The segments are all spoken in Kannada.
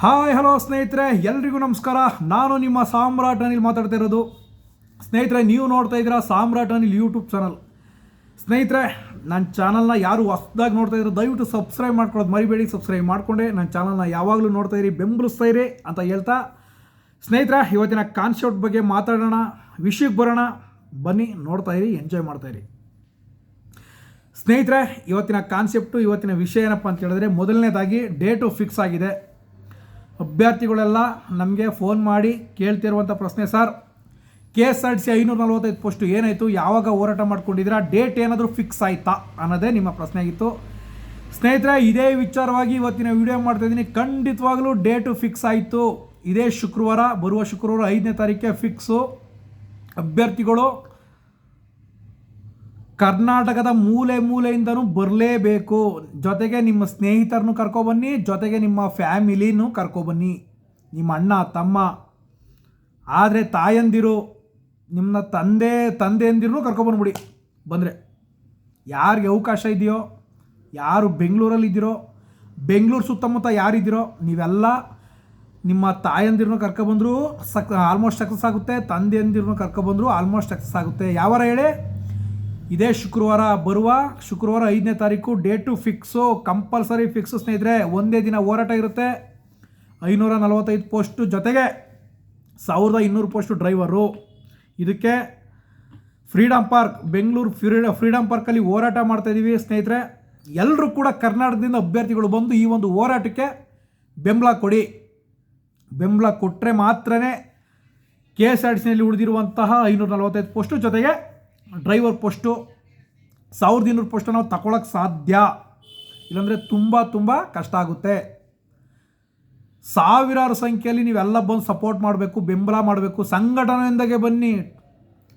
ಹಾಯ್, ಹಲೋ ಸ್ನೇಹಿತರೆ, ಎಲ್ರಿಗೂ ನಮಸ್ಕಾರ. ನಾನು ನಿಮ್ಮ ಸಾಮ್ರಾಟ್ ಅನಿಲ್ ಮಾತಾಡ್ತಾ ಇರೋದು. ಸ್ನೇಹಿತರೆ, ನೀವು ನೋಡ್ತಾ ಇದ್ದೀರಾ ಸಾಮ್ರಾಟ್ ಅನಿಲ್ ಯೂಟ್ಯೂಬ್ ಚಾನಲ್ ಸ್ನೇಹಿತರೆ, ನನ್ನ ಚಾನಲ್ನ ಯಾರು ಹೊಸದಾಗಿ ನೋಡ್ತಾ ಇದ್ರು ದಯವಿಟ್ಟು ಸಬ್ಸ್ಕ್ರೈಬ್ ಮಾಡ್ಕೊಳ್ಳೋದು ಮರಿಬೇಡಿ. ಸಬ್ಸ್ಕ್ರೈಬ್ ಮಾಡಿಕೊಂಡೆ, ನನ್ನ ಚಾನಲ್ನ ಯಾವಾಗಲೂ ನೋಡ್ತಾ ಇರಿ, ಬೆಂಬಲಿಸ್ತಾ ಇರಿ ಅಂತ ಹೇಳ್ತಾ. ಸ್ನೇಹಿತರೆ, ಇವತ್ತಿನ ಕಾನ್ಸೆಪ್ಟ್ ಬಗ್ಗೆ ಮಾತಾಡೋಣ, ವಿಷಯಕ್ಕೆ ಬರೋಣ. ಬನ್ನಿ, ನೋಡ್ತಾ ಇರಿ ಎಂಜಾಯ್ ಮಾಡ್ತಾ ಇರಿ. ಸ್ನೇಹಿತರೆ, ಇವತ್ತಿನ ಕಾನ್ಸೆಪ್ಟು ಇವತ್ತಿನ ವಿಷಯ ಏನಪ್ಪ ಅಂತ ಹೇಳಿದ್ರೆ, ಮೊದಲನೇದಾಗಿ ಡೇಟು ಫಿಕ್ಸ್ ಆಗಿದೆ. ಅಭ್ಯರ್ಥಿಗಳೆಲ್ಲ ನಮಗೆ ಫೋನ್ ಮಾಡಿ ಕೇಳ್ತಿರುವಂಥ ಪ್ರಶ್ನೆ, sir K S R T C ಐನೂರ ನಲವತ್ತೈದು ಪೋಸ್ಟು ಏನಾಯಿತು? ಯಾವಾಗ ಹೋರಾಟ ಮಾಡ್ಕೊಂಡಿದ್ದೀರಾ? ಡೇಟ್ ಏನಾದರೂ ಫಿಕ್ಸ್ ಆಯಿತಾ? ಅನ್ನೋದೇ ನಿಮ್ಮ ಪ್ರಶ್ನೆ ಆಗಿತ್ತು. ಸ್ನೇಹಿತರೆ, ಇದೇ ವಿಚಾರವಾಗಿ ಇವತ್ತಿನ ವಿಡಿಯೋ ಮಾಡ್ತಾ ಇದ್ದೀನಿ. ಖಂಡಿತವಾಗಲೂ ಡೇಟು ಫಿಕ್ಸ್ ಆಯಿತು. ಇದೇ ಶುಕ್ರವಾರ, ಬರುವ ಶುಕ್ರವಾರ ಐದನೇ ತಾರೀಕೆ ಫಿಕ್ಸು ಅಭ್ಯರ್ಥಿಗಳು ಕರ್ನಾಟಕದ ಮೂಲೆ ಮೂಲೆಯಿಂದನೂ ಬರಲೇಬೇಕು. ಜೊತೆಗೆ ನಿಮ್ಮ ಸ್ನೇಹಿತರನ್ನು ಕರ್ಕೊಬನ್ನಿ, ಜೊತೆಗೆ ನಿಮ್ಮ ಫ್ಯಾಮಿಲಿನೂ ಕರ್ಕೊಬನ್ನಿ. ನಿಮ್ಮ ಅಣ್ಣ, ತಮ್ಮ, ಆದರೆ ತಾಯಂದಿರು ನಿಮ್ಮ ತಂದೆ ತಂದೆಯಂದಿರೂ ಕರ್ಕೊಬಂದ್ಬಿಡಿ. ಬಂದರೆ, ಯಾರಿಗೆ ಅವಕಾಶ ಇದೆಯೋ, ಯಾರು ಬೆಂಗಳೂರಲ್ಲಿದ್ದೀರೋ ಬೆಂಗಳೂರು ಸುತ್ತಮುತ್ತ ಯಾರಿದ್ದೀರೋ, ನೀವೆಲ್ಲ ನಿಮ್ಮ ತಾಯಂದಿರನ್ನು ಕರ್ಕೊಬಂದ್ರು ಸಕ್ ಆಲ್ಮೋಸ್ಟ್ ಸಕ್ಸಸ್ ಆಗುತ್ತೆ, ತಂದೆಯಂದಿರನ್ನು ಕರ್ಕೊಬಂದ್ರು ಆಲ್ಮೋಸ್ಟ್ ಸಕ್ಸಸ್ ಆಗುತ್ತೆ. ಯಾವಾರ ಹೇಳಿ? ಇದೇ ಶುಕ್ರವಾರ ಬರುವ ಶುಕ್ರವಾರ ಐದನೇ ತಾರೀಕು ಡೇಟು ಫಿಕ್ಸು, ಕಂಪಲ್ಸರಿ ಫಿಕ್ಸು ಸ್ನೇಹಿತರೆ, ಒಂದೇ ದಿನ ಹೋರಾಟ ಇರುತ್ತೆ. ಐನೂರ ನಲವತ್ತೈದು ಪೋಸ್ಟು ಜೊತೆಗೆ ಸಾವಿರದ ಇನ್ನೂರು ಪೋಸ್ಟು ಡ್ರೈವರು. ಇದಕ್ಕೆ ಫ್ರೀಡಮ್ ಪಾರ್ಕ್, ಬೆಂಗಳೂರು ಫ್ರೀಡ ಫ್ರೀಡಮ್ ಪಾರ್ಕಲ್ಲಿ ಹೋರಾಟ ಮಾಡ್ತಾಯಿದ್ದೀವಿ ಸ್ನೇಹಿತರೆ. ಎಲ್ಲರೂ ಕೂಡ ಕರ್ನಾಟಕದಿಂದ ಅಭ್ಯರ್ಥಿಗಳು ಬಂದು ಈ ಒಂದು ಹೋರಾಟಕ್ಕೆ ಬೆಂಬಲ ಕೊಡಿ. ಬೆಂಬಲ ಕೊಟ್ಟರೆ ಮಾತ್ರನೇ ಕೆ ಎಸ್ ಆರ್ ಟಿ ಸಿನಲ್ಲಿ ಉಳಿದಿರುವಂತಹ ಐನೂರ ನಲವತ್ತೈದು ಪೋಸ್ಟು ಜೊತೆಗೆ ಡ್ರೈವರ್ ಪೋಸ್ಟು, ಸಾವಿರದ ಇನ್ನೂರು ಪೋಸ್ಟು ನಾವು ತಗೊಳಕ್ಕೆ ಸಾಧ್ಯ? ಇಲ್ಲಾಂದರೆ ತುಂಬ ತುಂಬ ಕಷ್ಟ ಆಗುತ್ತೆ. ಸಾವಿರಾರು ಸಂಖ್ಯೆಯಲ್ಲಿ ನೀವೆಲ್ಲ ಬಂದು ಸಪೋರ್ಟ್ ಮಾಡಬೇಕು, ಬೆಂಬಲ ಮಾಡಬೇಕು. ಸಂಘಟನೆಯೊಂದಿಗೆ ಬನ್ನಿ.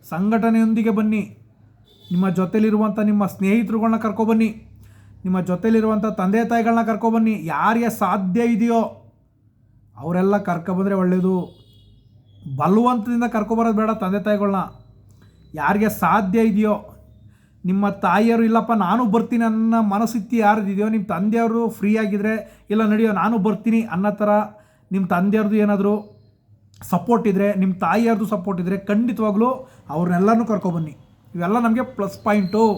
ಸಂಘಟನೆಯೊಂದಿಗೆ ಬನ್ನಿ. ನಿಮ್ಮ ಜೊತೆಲಿರುವಂಥ ನಿಮ್ಮ ಸ್ನೇಹಿತರುಗಳನ್ನ ಕರ್ಕೊಬನ್ನಿ ನಿಮ್ಮ ಜೊತೆಲಿರುವಂಥ ತಂದೆ ತಾಯಿಗಳನ್ನ ಕರ್ಕೊಬನ್ನಿ ಯಾರಿಗೆ ಸಾಧ್ಯ ಇದೆಯೋ, ಅವರೆಲ್ಲ ಕರ್ಕೊಬಂದರೆ ಒಳ್ಳೆಯದು ಬಲವಂತದಿಂದ ಕರ್ಕೊಬರೋದು ಬೇಡ ತಂದೆ ತಾಯಿಗಳನ್ನ ಯಾರಿಗೆ ಸಾಧ್ಯ ಇದೆಯೋ, ನಿಮ್ಮ ತಾಯಿಯವರು ಇಲ್ಲಪ್ಪ, ನಾನು ಬರ್ತೀನಿ ಅನ್ನೋ ಮನಸ್ಥಿತಿ ಯಾರ್ದಿದೆಯೋ, ನಿಮ್ಮ ತಂದೆಯವರು ಫ್ರೀ ಆಗಿದ್ರೆ, ಇಲ್ಲ ನಡೆಯೋ, ನಾನು ಬರ್ತೀನಿ ಅನ್ನೋ ಥರ ನಿಮ್ಮ ತಂದೆಯವ್ರದ್ದು ಏನಾದರೂ ಸಪೋರ್ಟ್ ಇದ್ದರೆ ನಿಮ್ಮ ತಾಯಿಯವ್ರದ್ದು ಸಪೋರ್ಟ್ ಇದ್ದರೆ ಖಂಡಿತವಾಗ್ಲೂ ಅವ್ರನ್ನೆಲ್ಲನೂ ಕರ್ಕೊಬನ್ನಿ. ಇವೆಲ್ಲ ನಮಗೆ ಪ್ಲಸ್ ಪಾಯಿಂಟು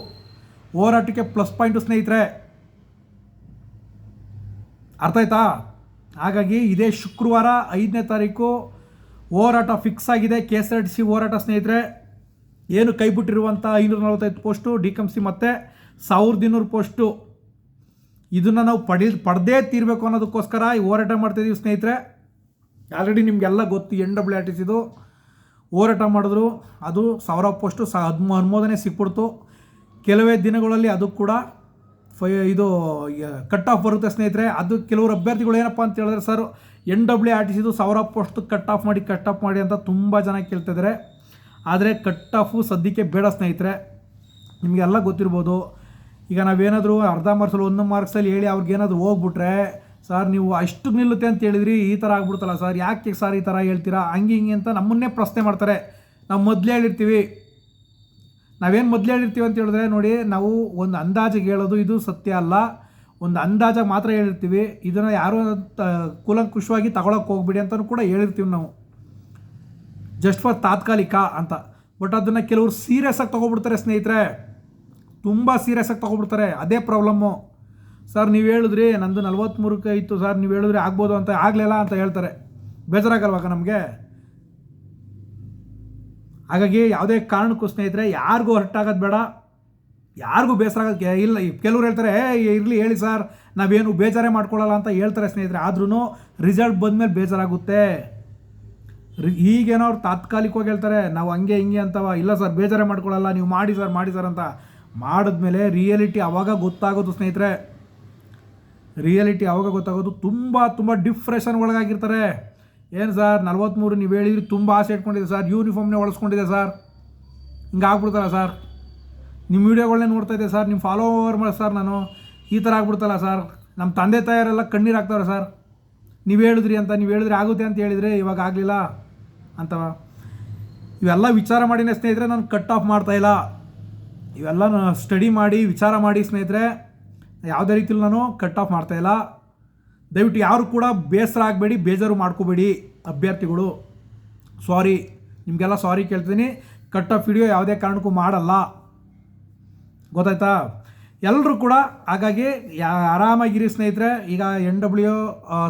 ಹೋರಾಟಕ್ಕೆ ಪ್ಲಸ್ ಪಾಯಿಂಟು ಸ್ನೇಹಿತರೆ. ಅರ್ಥ ಆಯ್ತಾ? ಹಾಗಾಗಿ ಇದೇ ಶುಕ್ರವಾರ ಐದನೇ ತಾರೀಕು ಹೋರಾಟ ಫಿಕ್ಸ್ ಆಗಿದೆ. K S R T C ಹೋರಾಟ ಸ್ನೇಹಿತರೆ. ಏನು ಕೈ ಬಿಟ್ಟಿರುವಂಥ ಐನೂರ ನಲವತ್ತೈದು ಪೋಸ್ಟು ಡಿ ಕಮ್ ಸಿ ಮತ್ತು ಸಾವಿರದ ಇನ್ನೂರು ಪೋಸ್ಟು. ಇದನ್ನು ನಾವು ಪಡಿ, ಪಡೆದೇ ತೀರಬೇಕು ಅನ್ನೋದಕ್ಕೋಸ್ಕರ ಈ ಹೋರಾಟ ಮಾಡ್ತಿದ್ದೀವಿ ಸ್ನೇಹಿತರೆ. ಆಲ್ರೆಡಿ ನಿಮಗೆಲ್ಲ ಗೊತ್ತು ಎನ್ ಡಬ್ಲ್ಯೂ ಆರ್ ಟಿ ಸಿದು ಹೋರಾಟ ಮಾಡಿದ್ರು, ಅದು ಸಾವಿರ ಪೋಸ್ಟು, ಸ ಹದಿಮೂ ಅನುಮೋದನೆ ಸಿಕ್ಬಿಡ್ತು. ಕೆಲವೇ ದಿನಗಳಲ್ಲಿ ಅದು ಕೂಡ ಫೈ, ಇದು ಕಟ್ ಆಫ್ ಬರುತ್ತೆ ಸ್ನೇಹಿತರೆ. ಅದು ಕೆಲವರು ಅಭ್ಯರ್ಥಿಗಳು ಏನಪ್ಪ ಅಂತ ಹೇಳಿದ್ರೆ, sir N W R T ಸಿದು ಸಾವಿರ ಪೋಸ್ಟ್ ಕಟ್ ಆಫ್ ಮಾಡಿ ಕಟ್ ಆಫ್ ಮಾಡಿ ಅಂತ ತುಂಬ ಜನ ಕೇಳ್ತಿದ್ದಾರೆ ಆದರೆ ಕಟ್ ಆಫು ಸದ್ಯಕ್ಕೆ ಬೇಡ ಸ್ನೇಹಿತರೆ. ನಿಮಗೆಲ್ಲ ಗೊತ್ತಿರ್ಬೋದು. ಈಗ ನಾವೇನಾದರೂ ಅರ್ಧ ಮಾರ್ಕ್ಸಲ್ಲಿ ಒಂದು ಮಾರ್ಕ್ಸಲ್ಲಿ ಹೇಳಿ ಅವ್ರಿಗೇನಾದರೂ ಹೋಗ್ಬಿಟ್ರೆ, ಸರ್, ನೀವು ಅಷ್ಟು ನಿಲ್ಲುತ್ತೆ ಅಂತ ಹೇಳಿದ್ರಿ, ಈ ಥರ ಆಗ್ಬಿಡ್ತಲ್ಲ ಸರ್, ಯಾಕೆ ಸರ್ ಈ ಥರ ಹೇಳ್ತೀರಾ? ಹಂಗೆ ಹಿಂಗೆ ಅಂತ ನಮ್ಮನ್ನೇ ಪ್ರಶ್ನೆ ಮಾಡ್ತಾರೆ. ನಾವು ಮೊದಲೇ ಹೇಳಿರ್ತೀವಿ. ನಾವೇನು ಮೊದಲೇ ಹೇಳಿರ್ತೀವಿ ಅಂತ ಹೇಳಿದ್ರೆ ನೋಡಿ, ನಾವು ಒಂದು ಅಂದಾಜಿಗೆ ಹೇಳೋದು ಇದು ಸತ್ಯ ಅಲ್ಲ. ಒಂದು ಅಂದಾಜಾಗಿ ಮಾತ್ರ ಹೇಳಿರ್ತೀವಿ. ಇದನ್ನು ಯಾರೂ ತ ಕೂಲಂಕುಷವಾಗಿ ತಗೊಳಕ್ಕೆ ಹೋಗ್ಬಿಡಿ ಅಂತಲೂ ಕೂಡ ಹೇಳಿರ್ತೀವಿ ನಾವು. ಜಸ್ಟ್ ಫಾರ್ ತಾತ್ಕಾಲಿಕ ಅಂತ. ಬಟ್ ಅದನ್ನು ಕೆಲವರು ಸೀರಿಯಸ್ ಆಗಿ ತೊಗೊಬಿಡ್ತಾರೆ ಸ್ನೇಹಿತರೆ. ತುಂಬ ಸೀರಿಯಸ್ ಆಗಿ ತೊಗೊಬಿಡ್ತಾರೆ. ಅದೇ ಪ್ರಾಬ್ಲಮ್ಮು ಸರ್ ನೀವು ಹೇಳಿದ್ರಿ, ನಂದು ನಲ್ವತ್ತ್ಮೂರಕ್ಕೆ ಇತ್ತು. ಸರ್ ನೀವು ಹೇಳಿದ್ರೆ ಆಗ್ಬೋದು ಅಂತ, ಆಗಲಿಲ್ಲ ಅಂತ ಹೇಳ್ತಾರೆ. ಬೇಜಾರಾಗಲ್ವಾಗ ನಮಗೆ? ಹಾಗಾಗಿ ಯಾವುದೇ ಕಾರಣಕ್ಕೂ ಸ್ನೇಹಿತರೆ, ಯಾರಿಗೂ ಹರ್ಟಾಗೋದು ಬೇಡ. ಯಾರಿಗೂ ಬೇಸರ ಆಗೋದು ಇಲ್ಲ ಕೆಲವ್ರು ಹೇಳ್ತಾರೆ, ಏ, ಇರಲಿ, ಹೇಳಿ ಸರ್ ನಾವೇನು ಬೇಜಾರೇ ಮಾಡ್ಕೊಳ್ಳಲ್ಲ ಅಂತ ಹೇಳ್ತಾರೆ ಸ್ನೇಹಿತರೆ. ಆದ್ರೂ ರಿಸಲ್ಟ್ ಬಂದಮೇಲೆ ಬೇಜಾರಾಗುತ್ತೆ. ಈಗೇನೋ ಅವ್ರು ತಾತ್ಕಾಲಿಕವಾಗಿ ಹೇಳ್ತಾರೆ, ನಾವು ಹಂಗೆ, ಹಿಂಗೆ ಅಂತವ, ಇಲ್ಲ ಸರ್, ಬೇಜಾರೇ ಮಾಡ್ಕೊಳ್ಳಲ್ಲ, ನೀವು ಮಾಡಿ ಸರ್ ಮಾಡಿ ಸರ್ ಅಂತ ಮಾಡಿದ್ಮೇಲೆ ರಿಯಾಲಿಟಿ ಆವಾಗ ಗೊತ್ತಾಗೋದು ಸ್ನೇಹಿತರೆ. ರಿಯಾಲಿಟಿ ಅವಾಗ ಗೊತ್ತಾಗೋದು ತುಂಬ ತುಂಬ ಡಿಫ್ರೆಷನ್ ಒಳಗಾಗಿರ್ತಾರೆ. ಏನು ಸರ್ ನಲ್ವತ್ತ್ಮೂರು ನೀವು ಹೇಳಿದ್ರಿ ತುಂಬ ಆಸೆ ಇಟ್ಕೊಂಡಿದೆ ಸರ್, ಯೂನಿಫಾರ್ಮ್ನೇ ಒಳಸ್ಕೊಂಡಿದೆ ಸರ್. ಹಿಂಗೆ ಆಗ್ಬಿಡ್ತಲ್ಲ ಸರ್. ನಿಮ್ಮ ವೀಡಿಯೋಗಳನ್ನೇ ನೋಡ್ತಾ ಇದ್ದೆ ಸರ್, ನಿಮ್ಮ ಫಾಲೋವರ್ ಮಾಡಿ ಸರ್ ನಾನು. ಈ ಥರ ಆಗ್ಬಿಡ್ತಲ್ಲ ಸರ್. ನಮ್ಮ ತಂದೆ ತಾಯರೆಲ್ಲ ಕಣ್ಣೀರು ಹಾಕ್ತಾರೆ ಸರ್. ನೀವು ಹೇಳಿದ್ರಿ ಅಂತ, ನೀವು ಹೇಳಿದ್ರೆ ಆಗುತ್ತೆ ಅಂತ ಹೇಳಿದರೆ ಇವಾಗ ಆಗಲಿಲ್ಲ. ಅಂತವ ಇವೆಲ್ಲ ವಿಚಾರ ಮಾಡಿನೇ ಸ್ನೇಹಿತರೆ, ನಾನು ಕಟ್ ಆಫ್ ಮಾಡ್ತಾಯಿಲ್ಲ ಇವೆಲ್ಲ ಸ್ಟಡಿ ಮಾಡಿ, ವಿಚಾರ ಮಾಡಿ ಸ್ನೇಹಿತರೆ, ಯಾವುದೇ ರೀತಿಲಿ ನಾನು ಕಟ್ ಆಫ್ ಮಾಡ್ತಾಯಿಲ್ಲ ದಯವಿಟ್ಟು ಯಾರು ಕೂಡ ಬೇಸರ ಆಗಬೇಡಿ, ಬೇಜಾರು ಮಾಡ್ಕೋಬೇಡಿ ಅಭ್ಯರ್ಥಿಗಳು. ಸಾರಿ ನಿಮಗೆಲ್ಲ ಸಾರಿ ಕೇಳ್ತೀನಿ ಕಟ್ ಆಫ್ ವಿಡಿಯೋ ಯಾವುದೇ ಕಾರಣಕ್ಕೂ ಮಾಡಲ್ಲ. ಗೊತ್ತಾಯ್ತಾ? ಎಲ್ಲರೂ ಕೂಡ ಹಾಗಾಗಿ ಯಾ ಆರಾಮಾಗಿರಿ ಸ್ನೇಹಿತರೆ. ಈಗ ಎನ್ ಡಬ್ಲ್ಯೂ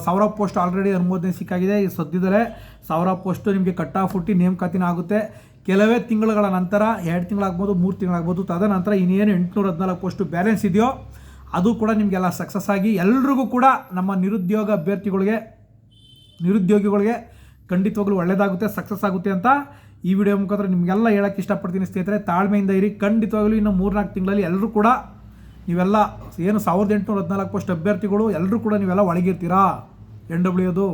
ಸಾವಿರ ಪೋಸ್ಟ್ ಆಲ್ರೆಡಿ ಅನುಮೋದನೆ ಸಿಕ್ಕಾಗಿದೆ. ಈಗ ಸದ್ಯದಲ್ಲೇ ಸಾವಿರ ಪೋಸ್ಟು ನಿಮಗೆ ಕಟ್ ಆಫ್ ಹುಟ್ಟಿ ನೇಮಕಾತಿನ ಆಗುತ್ತೆ. ಕೆಲವೇ ತಿಂಗಳುಗಳ ನಂತರ, ಎರಡು ತಿಂಗಳಾಗ್ಬೋದು, ಮೂರು ತಿಂಗಳಾಗ್ಬೋದು ತದನಂತರ ಇನ್ನೇನು ಎಂಟುನೂರ ಹದಿನಾಲ್ಕು ಪೋಸ್ಟು ಬ್ಯಾಲೆನ್ಸ್ ಇದೆಯೋ, ಅದು ಕೂಡ ನಿಮಗೆಲ್ಲ ಸಕ್ಸಸ್ ಆಗಿ ಎಲ್ರಿಗೂ ಕೂಡ ನಮ್ಮ ನಿರುದ್ಯೋಗ ಅಭ್ಯರ್ಥಿಗಳಿಗೆ, ನಿರುದ್ಯೋಗಿಗಳಿಗೆ ಖಂಡಿತವಾಗ್ಲೂ ಒಳ್ಳೆಯದಾಗುತ್ತೆ ಸಕ್ಸಸ್ ಆಗುತ್ತೆ ಅಂತ ಈ ವಿಡಿಯೋ ಮುಖಾಂತರ ನಿಮಗೆಲ್ಲ ಹೇಳೋಕ್ಕೆ ಇಷ್ಟಪಡ್ತೀನಿ ಸ್ನೇಹಿತರೆ. ತಾಳ್ಮೆಯಿಂದ ಇರಿ. ಖಂಡಿತವಾಗ್ಲೂ ಇನ್ನು ಮೂರ್ನಾಲ್ಕು ತಿಂಗಳಲ್ಲಿ ಎಲ್ಲರೂ ಕೂಡ ನೀವೆಲ್ಲ ಏನು ಸಾವಿರದ ಎಂಟುನೂರ ಹದಿನಾಲ್ಕು ಪೋಸ್ಟ್ ಅಭ್ಯರ್ಥಿಗಳು ಎಲ್ಲರೂ ಕೂಡ ನೀವೆಲ್ಲ ಒಳಗಿರ್ತೀರಾ? ಎನ್ ಡಬ್ಲ್ಯೂದು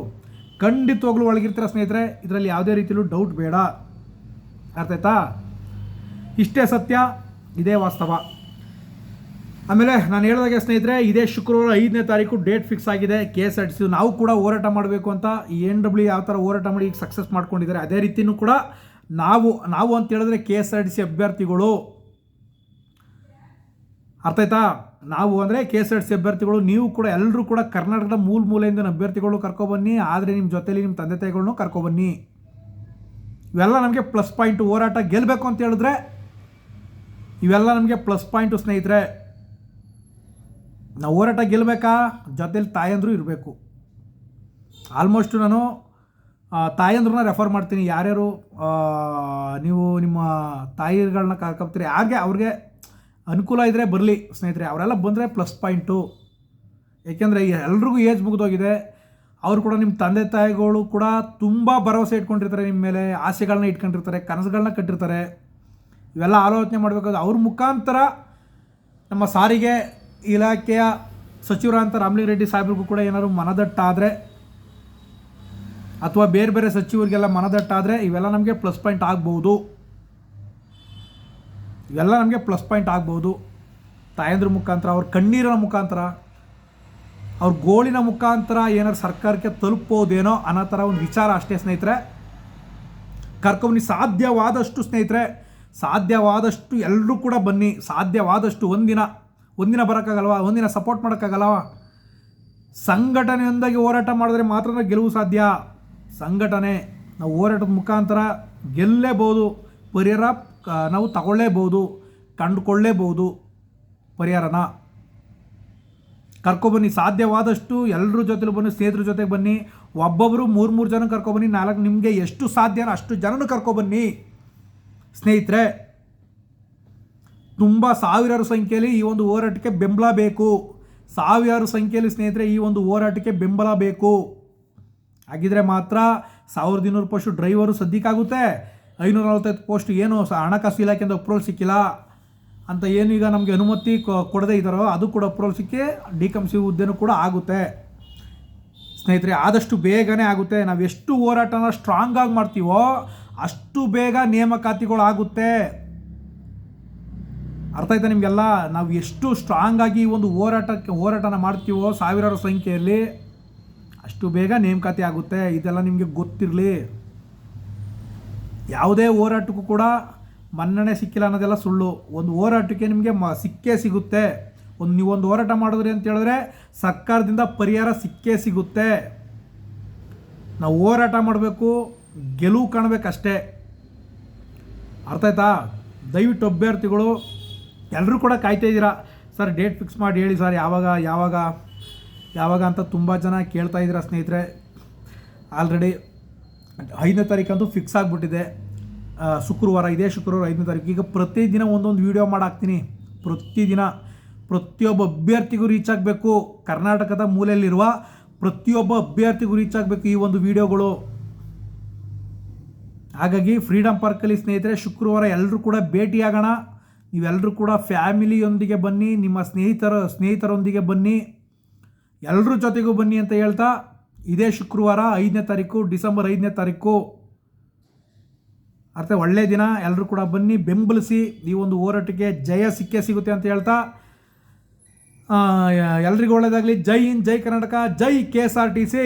ಖಂಡಿತವಾಗ್ಲೂ ಒಳಗಿರ್ತೀರ ಸ್ನೇಹಿತರೆ? ಇದರಲ್ಲಿ ಯಾವುದೇ ರೀತಿಯಲ್ಲೂ ಡೌಟ್ ಬೇಡ. ಅರ್ಥ ಆಯ್ತಾ? ಇಷ್ಟೇ ಸತ್ಯ, ಇದೇ ವಾಸ್ತವ. ಆಮೇಲೆ ನಾನು ಹೇಳಿದಾಗೆ ಸ್ನೇಹಿತರೆ, ಇದೇ ಶುಕ್ರವಾರ ಐದನೇ ತಾರೀಕು ಡೇಟ್ ಫಿಕ್ಸ್ ಆಗಿದೆ. K S R T C ನಾವು ಕೂಡ ಹೋರಾಟ ಮಾಡಬೇಕು ಅಂತ ಈ ಎನ್ ಡಬ್ಲ್ಯೂ ಯಾವ ಥರ ಹೋರಾಟ ಮಾಡಿ ಈಗ ಸಕ್ಸಸ್ ಮಾಡ್ಕೊಂಡಿದ್ದಾರೆ, ಅದೇ ರೀತಿಯೂ ಕೂಡ ನಾವು ನಾವು ಅಂತ ಹೇಳಿದ್ರೆ K S R T C ಅಭ್ಯರ್ಥಿಗಳು. ಅರ್ಥ ಆಯ್ತಾ? ನಾವು ಅಂದರೆ ಕೆ ಎಸ್ ಆರ್ ಸಿ ಅಭ್ಯರ್ಥಿಗಳು, ನೀವು ಕೂಡ ಎಲ್ಲರೂ ಕೂಡ ಕರ್ನಾಟಕದ ಮೂಲ ಮೂಲೆಯಿಂದ ಅಭ್ಯರ್ಥಿಗಳು ಕರ್ಕೊಬನ್ನಿ, ಆದರೆ ನಿಮ್ಮ ಜೊತೆಲಿ ನಿಮ್ಮ ತಂದೆ ತಾಯಿಗಳನ್ನೂ ಕರ್ಕೊಬನ್ನಿ. ಇವೆಲ್ಲ ನಮಗೆ ಪ್ಲಸ್ ಪಾಯಿಂಟು ಹೋರಾಟ ಗೆಲ್ಲಬೇಕು ಅಂತ ಹೇಳಿದ್ರೆ, ಇವೆಲ್ಲ ನಮಗೆ ಪ್ಲಸ್ ಪಾಯಿಂಟು ಸ್ನೇಹಿತರೆ, ನಾವು ಹೋರಾಟ ಗೆಲ್ಲಬೇಕಾ ಜೊತೇಲಿ ತಾಯಂದ್ರು ಇರಬೇಕು. ಆಲ್ಮೋಸ್ಟ್ ನಾನು ತಾಯಂದ್ರನ್ನ ರೆಫರ್ ಮಾಡ್ತೀನಿ. ಯಾರ್ಯಾರು ನೀವು ನಿಮ್ಮ ತಾಯಿಗಳನ್ನ ಕರ್ಕೊತೀರಿ ಯಾರಿಗೆ ಅವ್ರಿಗೆ ಅನುಕೂಲ ಇದ್ದರೆ ಬರಲಿ, ಸ್ನೇಹಿತರೆ. ಅವರೆಲ್ಲ ಬಂದರೆ ಪ್ಲಸ್ ಪಾಯಿಂಟು ಏಕೆಂದರೆ ಎಲ್ರಿಗೂ ಏಜ್ ಮುಗಿದೋಗಿದೆ. ಅವರು ಕೂಡ ನಿಮ್ಮ ತಂದೆ ತಾಯಿಗಳು ಕೂಡ ತುಂಬ ಭರವಸೆ ಇಟ್ಕೊಂಡಿರ್ತಾರೆ ನಿಮ್ಮ ಮೇಲೆ ಆಸೆಗಳನ್ನ ಇಟ್ಕೊಂಡಿರ್ತಾರೆ ಕನಸುಗಳನ್ನ ಕಟ್ಟಿರ್ತಾರೆ. ಇವೆಲ್ಲ ಆಲೋಚನೆ ಮಾಡಬೇಕಾದ್ರೆ ಅವ್ರ ಮುಖಾಂತರ ನಮ್ಮ ಸಾರಿಗೆ ಇಲಾಖೆಯ ಸಚಿವರಾದಂಥ ರಾಮಲಿಂಗಾರೆಡ್ಡಿ ಸಾಹೇಬ್ರಿಗೂ ಕೂಡ ಏನಾದ್ರು ಮನದಟ್ಟಾದರೆ, ಅಥವಾ ಬೇರೆ ಬೇರೆ ಸಚಿವರಿಗೆಲ್ಲ ಮನದಟ್ಟಾದರೆ ಇವೆಲ್ಲ ನಮಗೆ ಪ್ಲಸ್ ಪಾಯಿಂಟ್ ಆಗ್ಬೋದು. ಇವೆಲ್ಲ ನಮಗೆ ಪ್ಲಸ್ ಪಾಯಿಂಟ್ ಆಗ್ಬೋದು. ತಾಯಂದ್ರ ಮುಖಾಂತರ, ಅವ್ರ ಕಣ್ಣೀರಿನ ಮುಖಾಂತರ, ಅವ್ರ ಗೋಳಿನ ಮುಖಾಂತರ ಏನಾದ್ರು ಸರ್ಕಾರಕ್ಕೆ ತಲುಪೋದೇನೋ ಅನ್ನೋ ಥರ ಒಂದು ವಿಚಾರ ಅಷ್ಟೇ ಸ್ನೇಹಿತರೆ. ಕರ್ಕೊಂಬನ್ನಿ. ಸಾಧ್ಯವಾದಷ್ಟು ಸ್ನೇಹಿತರೆ, ಸಾಧ್ಯವಾದಷ್ಟು ಎಲ್ಲರೂ ಕೂಡ ಬನ್ನಿ. ಸಾಧ್ಯವಾದಷ್ಟು ಒಂದಿನ ಒಂದಿನ ಬರೋಕ್ಕಾಗಲ್ವ? ಒಂದಿನ ಸಪೋರ್ಟ್ ಮಾಡೋಕ್ಕಾಗಲ್ವ? ಸಂಘಟನೆಯೊಂದಾಗಿ ಹೋರಾಟ ಮಾಡಿದ್ರೆ ಮಾತ್ರ ಗೆಲುವು ಸಾಧ್ಯ. ಸಂಘಟನೆ, ನಾವು ಹೋರಾಟದ ಮುಖಾಂತರ ಗೆಲ್ಲೇಬೋದು. ಪರಿಹಾರ ನಾವು ತಗೊಳ್ಳೇಬೋದು, ಕಂಡುಕೊಳ್ಳೇಬೋದು ಪರಿಹಾರನ. ಕರ್ಕೊಬನ್ನಿ ಸಾಧ್ಯವಾದಷ್ಟು ಎಲ್ಲರ ಜೊತೆಲಿ ಬನ್ನಿ, ಸ್ನೇಹಿತರ ಜೊತೆಗೆ ಬನ್ನಿ. ಒಬ್ಬೊಬ್ಬರು ಮೂರು ಮೂರು ಜನ ಕರ್ಕೊಬನ್ನಿ ನಾಲ್ಕು ನಿಮಗೆ ಎಷ್ಟು ಸಾಧ್ಯನೋ ಅಷ್ಟು ಜನನು ಕರ್ಕೊಬನ್ನಿ ಸ್ನೇಹಿತರೆ, ತುಂಬ ಸಾವಿರಾರು ಸಂಖ್ಯೆಯಲ್ಲಿ ಈ ಒಂದು ಹೋರಾಟಕ್ಕೆ ಬೆಂಬಲ ಬೇಕು. ಸಾವಿರಾರು ಸಂಖ್ಯೆಯಲ್ಲಿ ಸ್ನೇಹಿತರೆ, ಈ ಒಂದು ಹೋರಾಟಕ್ಕೆ ಬೆಂಬಲ ಬೇಕು. ಹಾಗಿದ್ರೆ ಮಾತ್ರ ಸಾವಿರದ ಇನ್ನೂರು ಪಶು ಡ್ರೈವರು ಸದ್ಯಕ್ಕಾಗುತ್ತೆ ಐನೂರ ನಲವತ್ತೈದು ಪೋಸ್ಟ್ ಏನು ಹಣಕಾಸು ಇಲಾಖೆಯಿಂದ ಅಪ್ರೂವಲ್ ಸಿಕ್ಕಿಲ್ಲ ಅಂತ ಏನು ಈಗ ನಮಗೆ ಅನುಮತಿ ಕೊಡದೇ ಇದ್ದಾರೋ ಅದು ಕೂಡ ಅಪ್ರೂವಲ್ ಸಿಕ್ಕಿ ಡಿ ಕಮ್ ಸಿ ಹುದ್ದೆನೂ ಕೂಡ ಆಗುತ್ತೆ. ಸ್ನೇಹಿತರೆ, ಆದಷ್ಟು ಬೇಗನೆ ಆಗುತ್ತೆ. ನಾವು ಎಷ್ಟು ಹೋರಾಟನ ಸ್ಟ್ರಾಂಗ್ ಆಗಿ ಮಾಡ್ತೀವೋ ಅಷ್ಟು ಬೇಗ ನೇಮಕಾತಿಗಳು ಆಗುತ್ತೆ. ಅರ್ಥ ಆಯ್ತಾ ನಿಮಗೆಲ್ಲ? ನಾವು ಎಷ್ಟು ಸ್ಟ್ರಾಂಗ್ ಆಗಿ ಒಂದು ಹೋರಾಟಕ್ಕೆ, ಹೋರಾಟನ ಮಾಡ್ತೀವೋ ಸಾವಿರಾರು ಸಂಖ್ಯೆಯಲ್ಲಿ ಅಷ್ಟು ಬೇಗ ನೇಮಕಾತಿ ಆಗುತ್ತೆ. ಇದೆಲ್ಲ ನಿಮಗೆ ಗೊತ್ತಿರಲಿ. ಯಾವುದೇ ಹೋರಾಟಕ್ಕೂ ಕೂಡ ಮನ್ನಣೆ ಸಿಕ್ಕಿಲ್ಲ ಅನ್ನೋದೆಲ್ಲ ಸುಳ್ಳು. ಒಂದು ಹೋರಾಟಕ್ಕೆ ನಿಮಗೆ ಮ ಸಿಕ್ಕೇ ಸಿಗುತ್ತೆ. ಒಂದು ನೀವೊಂದು ಹೋರಾಟ ಮಾಡಿದ್ರಿ ಅಂತ ಹೇಳಿದ್ರೆ ಸರ್ಕಾರದಿಂದ ಪರಿಹಾರ ಸಿಕ್ಕೇ ಸಿಗುತ್ತೆ. ನಾವು ಹೋರಾಟ ಮಾಡಬೇಕು, ಗೆಲುವು ಕಾಣಬೇಕಷ್ಟೇ. ಅರ್ಥ ಆಯ್ತಾ? ದಯವಿಟ್ಟು ಅಭ್ಯರ್ಥಿಗಳು ಎಲ್ಲರೂ ಕೂಡ ಕಾಯ್ತಾ ಇದ್ದೀರಾ? ಸರ್, ಡೇಟ್ ಫಿಕ್ಸ್ ಮಾಡಿ ಹೇಳಿ ಸರ್, ಯಾವಾಗ ಯಾವಾಗ ಯಾವಾಗ ಅಂತ ತುಂಬ ಜನ ಕೇಳ್ತಾ ಇದ್ದೀರಾ ಸ್ನೇಹಿತರೆ. ಆಲ್ರೆಡಿ ಐದನೇ ತಾರೀಕಂತೂ ಫಿಕ್ಸ್ ಆಗಿಬಿಟ್ಟಿದೆ. ಶುಕ್ರವಾರ, ಇದೇ ಶುಕ್ರವಾರ ಐದನೇ ತಾರೀಕು. ಈಗ ಪ್ರತಿದಿನ ಒಂದೊಂದು ವೀಡಿಯೋ ಮಾಡಾಕ್ತೀನಿ ಪ್ರತಿದಿನ ಪ್ರತಿಯೊಬ್ಬ ಅಭ್ಯರ್ಥಿಗೂ ರೀಚ್ ಆಗಬೇಕು. ಕರ್ನಾಟಕದ ಮೂಲೆಯಲ್ಲಿರುವ ಪ್ರತಿಯೊಬ್ಬ ಅಭ್ಯರ್ಥಿಗೂ ರೀಚ್ ಆಗಬೇಕು ಈ ಒಂದು ವಿಡಿಯೋಗಳು ಹಾಗಾಗಿ ಫ್ರೀಡಮ್ ಪಾರ್ಕಲ್ಲಿ ಸ್ನೇಹಿತರೆ, ಶುಕ್ರವಾರ ಎಲ್ಲರೂ ಕೂಡ ಭೇಟಿಯಾಗೋಣ. ನೀವೆಲ್ಲರೂ ಕೂಡ ಫ್ಯಾಮಿಲಿಯೊಂದಿಗೆ ಬನ್ನಿ, ನಿಮ್ಮ ಸ್ನೇಹಿತರ, ಸ್ನೇಹಿತರೊಂದಿಗೆ ಬನ್ನಿ. ಎಲ್ಲರ ಜೊತೆಗೂ ಬನ್ನಿ ಅಂತ ಹೇಳ್ತಾ ಇದೇ ಶುಕ್ರವಾರ ಐದನೇ ತಾರೀಕು, ಡಿಸೆಂಬರ್ ಐದನೇ ತಾರೀಕು. ಅರ್ಥ ಒಳ್ಳೆಯ ದಿನ. ಎಲ್ಲರೂ ಕೂಡ ಬನ್ನಿ, ಬೆಂಬಲಿಸಿ ಈ ಒಂದು ಹೋರಾಟಕ್ಕೆ ಜಯ ಸಿಕ್ಕೇ ಸಿಗುತ್ತೆ ಅಂತ ಹೇಳ್ತಾ. ಎಲ್ರಿಗೂ ಒಳ್ಳೆಯದಾಗಲಿ ಜೈ ಹಿಂದ್, ಜೈ ಕರ್ನಾಟಕ, ಜೈ K S R T C.